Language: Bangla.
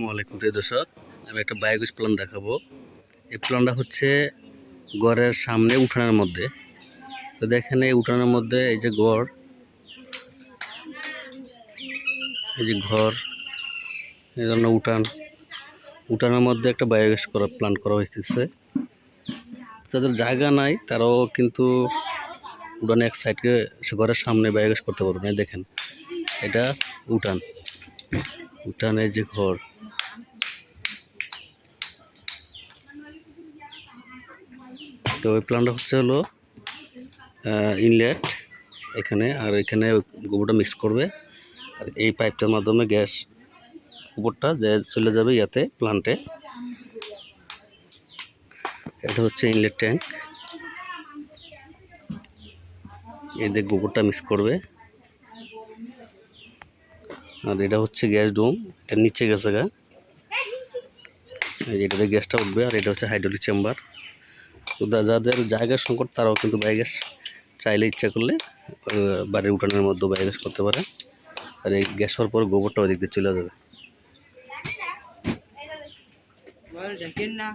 আসসালামু আলাইকুম, প্রিয় দর্শক। আমি একটা বায়োগ্যাস প্ল্যান দেখাবো। এই প্ল্যানটা হচ্ছে ঘরের সামনে উঠানের মধ্যে। তো দেখেন, এই উঠানের মধ্যে এই যে ঘর, এই যে ঘর, এই জন্য উঠান। উঠানের মধ্যে একটা বায়োগ্যাস করা, প্ল্যান করা হয়েছে যাদের জায়গা নাই, তারাও কিন্তু উঠানে এক সাইডকে সে ঘরের সামনে বায়োগ্যাস করতে পারবে দেখেন, এটা উঠান। উঠানের যে ঘর তো ওই প্ল্যানটা হচ্ছে হলো ইনলেট এখানে, আর এখানে গোবরটা মিক্স করবে। আর এই পাইপটার মাধ্যমে গ্যাস গোবরটা চলে যাবে ইয়াতে প্লান্টে এটা হচ্ছে ইনলেট ট্যাঙ্ক এই দিয়ে গোবরটা মিক্স করবে। আর এটা হচ্ছে গ্যাস ডোম, এটা নিচে গেছে গা। এটাতে গ্যাসটা উঠবে, আর এটা হচ্ছে হাইড্রোলিক চেম্বার যাদের জায়গার সংকট, তারাও কিন্তু বায়োগ্যাস চাইলে ইচ্ছা করলে বাড়ির উঠানের মধ্যে বায়োগ্যাস করতে পারে। আর এই গ্যাস হওয়ার পর গোবরটা ওই দিক দিয়ে চলে যাবে। না।